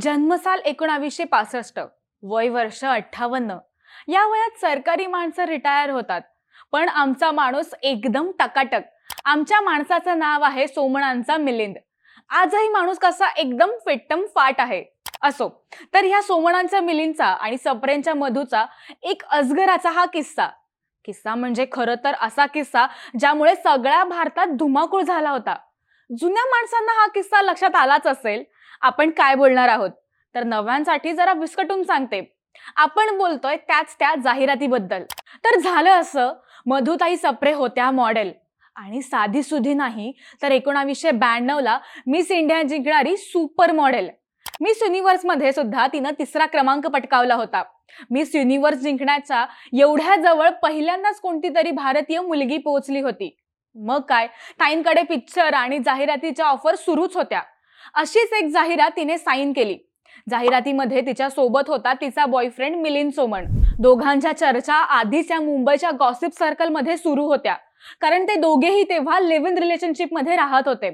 जन्मसाल एकोणावीसशे पासष्ट वय वर्ष अठ्ठावन्न. या वयात सरकारी माणसं रिटायर होतात. पण आमचा माणूस एकदम टकाटक. आमच्या माणसाचं नाव आहे सोमणांचा मिलिंद. आजही माणूस कसा एकदम फिट्टम फाट आहे असो. तर ह्या सोमणांचा मिलिंदचा आणि सप्रेंच्या मधूचा एक अजगराचा हा किस्सा. किस्सा म्हणजे खरं तर असा किस्सा ज्यामुळे सगळ्या भारतात धुमाकूळ झाला होता. जुन्या माणसांना हा किस्सा लक्षात आलाच असेल आपण काय बोलणार आहोत? तर नव्यांसाठी जरा विस्कटून सांगते. आपण बोलतोय त्याच त्या जाहिरातीबद्दल. तर झालं असं मधुताई सप्रे होत्या मॉडेल. आणि साधी सुधी नाही तर एकोणावीसशे ब्याण्णवला मिस इंडिया जिंकणारी सुपर मॉडेल. मिस युनिव्हर्समध्ये सुद्धा तिनं तिसरा क्रमांक पटकावला होता. मिस युनिव्हर्स जिंकण्याच्या एवढ्या जवळ पहिल्यांदाच कोणती तरी भारतीय मुलगी पोहोचली होती. मग काय? ताईंकडे पिक्चर आणि जाहिरातीच्या ऑफर सुरूच होत्या. अशीच एक जाहिरात तिने साईन केली. जाहिरातीमध्ये तिच्या सोबत होता तिचा बॉयफ्रेंड मिलिंद सोमण. दोघांच्या चर्चा आधीच या मुंबईच्या गॉसिप सर्कलमध्ये सुरू होत्या. कारण ते दोघेही तेव्हा लिव्ह इन रिलेशनशिपमध्ये राहत होते.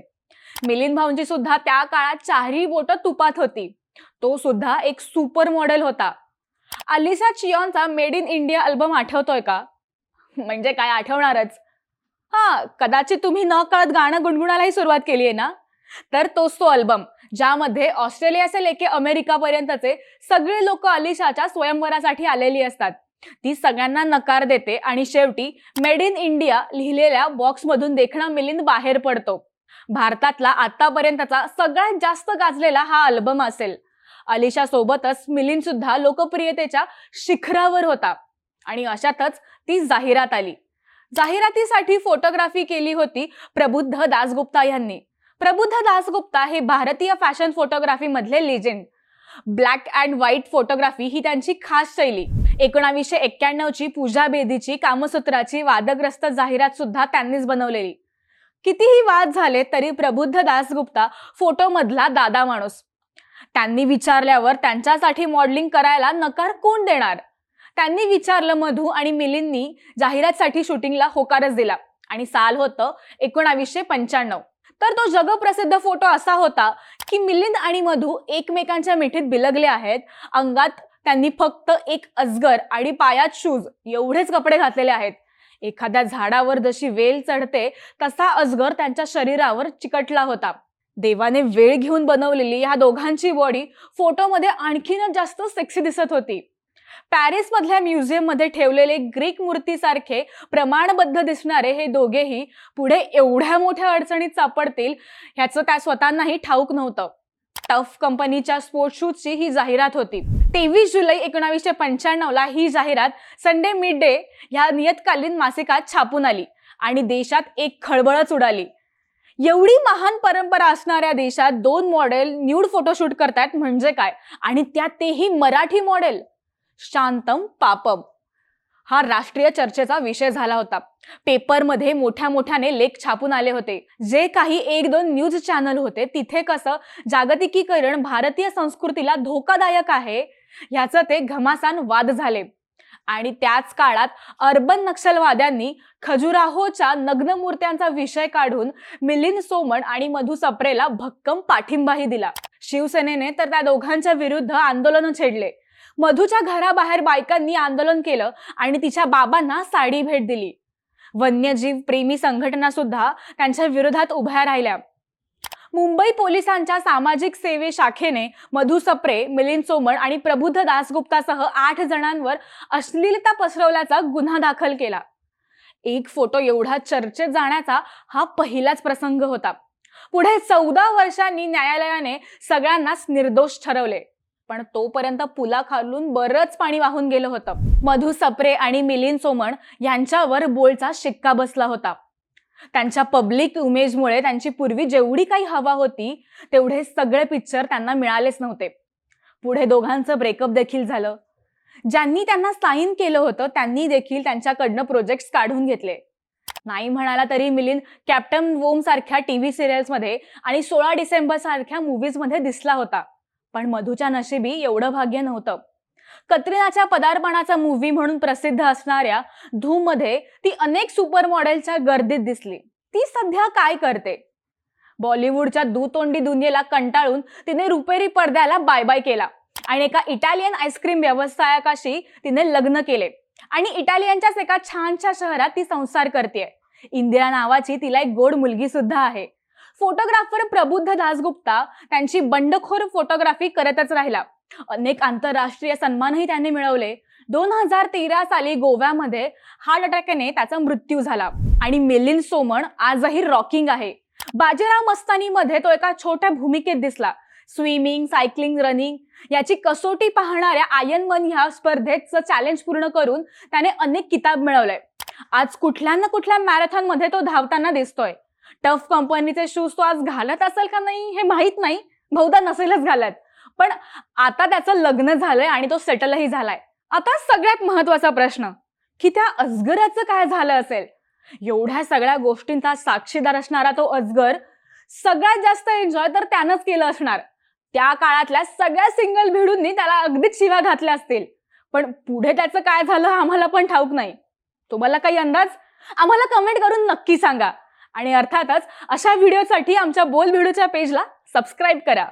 मिलिंद भाऊंची सुद्धा त्या काळात चारही बोट तुपात होती. तो सुद्धा एक सुपर मॉडेल होता. अलिसा चियॉनचा मेड इन इंडिया अल्बम आठवतोय का? म्हणजे काय आठवणारच. हा कदाचित तुम्ही न कळत गाणं गुणगुणालाही सुरुवात केली आहे ना? तर तोच तो अल्बम ज्यामध्ये ऑस्ट्रेलियाचे लेके अमेरिकापर्यंतचे सगळे लोक अलिशाच्या स्वयंवरासाठी आलेली असतात. ती सगळ्यांना नकार देते आणि शेवटी मेड इन इंडिया लिहिलेल्या बॉक्समधून देखणा मिलिंद बाहेर पडतो. भारतातला आतापर्यंतचा सगळ्यात जास्त गाजलेला हा अल्बम असेल. अलिशा सोबतच मिलिंद सुद्धा लोकप्रियतेच्या शिखरावर होता. आणि अशातच ती जाहिरात आली. जाहिरातीसाठी फोटोग्राफी केली होती प्रबुद्ध दासगुप्ता यांनी. प्रबुद्ध दासगुप्ता हे भारतीय fashion फोटोग्राफीमधले legend legend black and white photography ही त्यांची खास शैली. एकोणावीसशे एक्क्याण्णवची पूजा बेदीची कामसूत्राची वादग्रस्त जाहिरात सुद्धा त्यांनीच बनवलेली. कितीही वाद झाले तरी प्रबुद्ध दासगुप्ता फोटोमधला दादा माणूस. त्यांनी विचारल्यावर त्यांच्यासाठी मॉडेलिंग करायला नकार कोण देणार? त्यांनी विचारलं मधू आणि मिलिंदनी जाहिरातसाठी शूटिंगला होकारच दिला. आणि साल होतं एकोणावीसशे पंच्याण्णव. तर तो जगप्रसिद्ध फोटो असा होता की मिलिंद आणि मधू एकमेकांच्या मिठीत बिलगले आहेत. अंगात त्यांनी फक्त एक अजगर आणि पायात शूज एवढेच कपडे घातलेले आहेत. एखाद्या झाडावर जशी वेल चढते तसा अजगर त्यांच्या शरीरावर चिकटला होता. देवाने वेळ घेऊन बनवलेली ह्या दोघांची बॉडी फोटोमध्ये आणखीनच जास्त सेक्सी दिसत होती. पॅरिसमधल्या म्युझियममध्ये ठेवलेले ग्रीक मूर्तीसारखे प्रमाणबद्ध दिसणारे हे दोघेही पुढे एवढ्या मोठ्या अडचणीत सापडतील ह्याचं त्या स्वतःनाही ठाऊक नव्हतं. टफ कंपनीच्या स्पोर्ट्स शूजची ही जाहिरात होती. तेवीस जुलै एकोणावीसशे पंच्याण्णवला ही जाहिरात संडे मिड डे ह्या नियतकालीन मासिकात छापून आली आणि देशात एक खळबळच उडाली. एवढी महान परंपरा असणाऱ्या देशात दोन मॉडेल न्यूड फोटोशूट करतात म्हणजे काय? आणि त्यात तेही मराठी मॉडेल शांतम पापम. हा राष्ट्रीय चर्चेचा विषय झाला होता. पेपरमध्ये मोठ्या मोठ्याने लेख छापून आले होते. जे काही एक दोन न्यूज चॅनल होते तिथे कसं जागतिकीकरण भारतीय संस्कृतीला धोकादायक आहे ह्याचं ते घमासान वाद झाले. आणि त्याच काळात अर्बन नक्षलवाद्यांनी खजुराहोच्या नग्न मूर्त्यांचा विषय काढून मिलिंद सोमण आणि मधु सप्रेला भक्कम पाठिंबाही दिला. शिवसेनेने तर त्या दोघांच्या विरुद्ध आंदोलन छेडले. मधूच्या घराबाहेर बायकांनी आंदोलन केलं आणि तिच्या बाबांना साडी भेट दिली. वन्यजीव प्रेमी संघटना सुद्धा त्यांच्या विरोधात उभ्या राहिल्या. मुंबई पोलिसांच्या सामाजिक सेवे शाखेने मधु सप्रे मिलिंद सोमण आणि प्रबुद्ध दासगुप्तासह आठ जणांवर अश्लीलता पसरवल्याचा गुन्हा दाखल केला. एक फोटो एवढा चर्चेत जाण्याचा हा पहिलाच प्रसंग होता. पुढे चौदा वर्षांनी न्यायालयाने सगळ्यांनाच निर्दोष ठरवले. पण तोपर्यंत पुलाखालून बरंच पाणी वाहून गेलं होतं. मधु सप्रे आणि मिलिंद सोमण यांच्यावर बोलचा शिक्का बसला होता. त्यांच्या पब्लिक इमेजमुळे त्यांची पूर्वी जेवढी काही हवा होती तेवढे सगळे पिक्चर त्यांना मिळालेच नव्हते. पुढे दोघांचं ब्रेकअप देखील झालं. ज्यांनी त्यांना साईन केलं होतं त्यांनी देखील त्यांच्याकडनं प्रोजेक्ट्स काढून घेतले. नाही म्हणाला तरी मिलिंद कॅप्टन वोम सारख्या टीव्ही सिरियल्समध्ये आणि सोळा डिसेंबर सारख्या मूवीजमध्ये दिसला होता. पण मधूच्या नशिबी एवढं भाग्य नव्हतं. कत्रिनाच्या पदार्पणाचा मूव्ही म्हणून प्रसिद्ध असणाऱ्या धूममध्ये ती अनेक सुपर मॉडेलच्या गर्दीत दिसली. ती सध्या काय करते? बॉलिवूडच्या दुतोंडी दुनियेला कंटाळून तिने रुपेरी पडद्याला बाय बाय केला आणि एका इटालियन आईस्क्रीम व्यवसायकाशी तिने लग्न केले. आणि इटालियनच्याच एका छानशा शहरात ती संसार करते इंदिरा नावाची तिला एक गोड मुलगी सुद्धा आहे. फोटोग्राफर प्रबुद्ध दासगुप्ता त्यांची बंडखोर फोटोग्राफी करतच राहिला. अनेक आंतरराष्ट्रीय सन्मानही त्यांनी मिळवले. दोन हजार तेरा साली गोव्यामध्ये हार्ट अटॅकने त्याचा मृत्यू झाला. आणि मिलिंद सोमण आजही रॉकिंग आहे. बाजीराव मस्तानीमध्ये तो एका छोट्या भूमिकेत दिसला. स्विमिंग सायकलिंग रनिंग याची कसोटी पाहणाऱ्या आयन मन ह्या स्पर्धेचं चॅलेंज पूर्ण करून त्याने अनेक किताब मिळवलंय आज कुठल्या ना कुठल्या मॅरेथॉनमध्ये तो धावताना दिसतोय. टफ कंपनीचे शूज तो आज घालत असेल का नाही हे माहीत नाही. बहुधा नसेलच घालत. पण आता त्याचं लग्न झालंय आणि तो सेटलही झालाय. आता सगळ्यात महत्त्वाचा प्रश्न की त्या अजगराचं काय झालं असेल? एवढ्या सगळ्या गोष्टींचा साक्षीदार असणारा तो अजगर सगळ्यात जास्त एन्जॉय तर त्यानंच केलं असणार. त्या काळातल्या सगळ्या सिंगल भिडूंनी त्याला अगदीच शिवा घातल्या असतील. पण पुढे त्याचं काय झालं आम्हाला पण ठाऊक नाही. तुम्हाला काही अंदाज? आम्हाला कमेंट करून नक्की सांगा. आणि अर्थातच अशा व्हिडिओसाठी आमच्या बोल व्हिडिओच्या पेजला सबस्क्राईब करा.